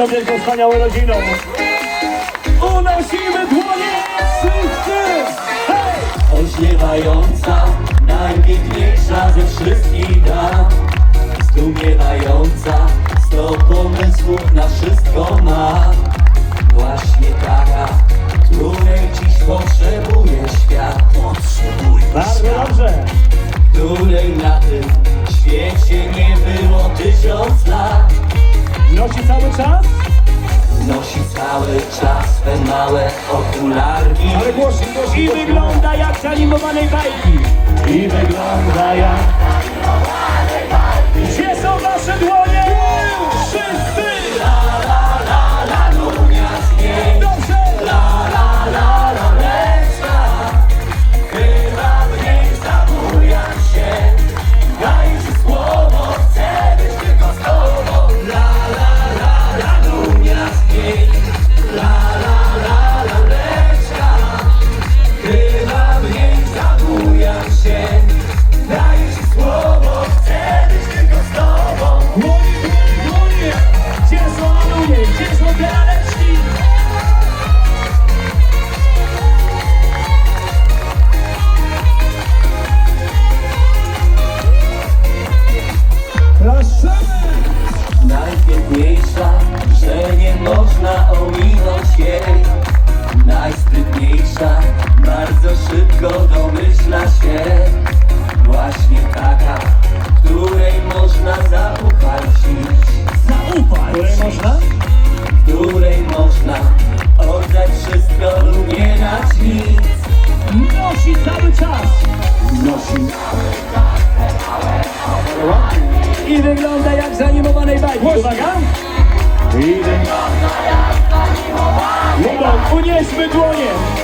jedną wielką, wspaniałą rodziną. Unosimy dłonie wszyscy! Hej! Ośmiewająca, najpiękniejsza ze wszystkich dam Zdumiewająca, sto pomysłów na wszystko ma Właśnie taka, której dziś potrzebuje świat Potrzebuje Bardzo dobrze. Której na tym świecie nie było tysiąc Nosi cały czas, Nosi cały czas swe małe okularki ale głośniej, głośniej. I wygląda jak z animowanej bajki. I wygląda I wygląda jak z animowanej bajki. Uwaga! I wygląda jak z animowanej Unieśmy dłonie!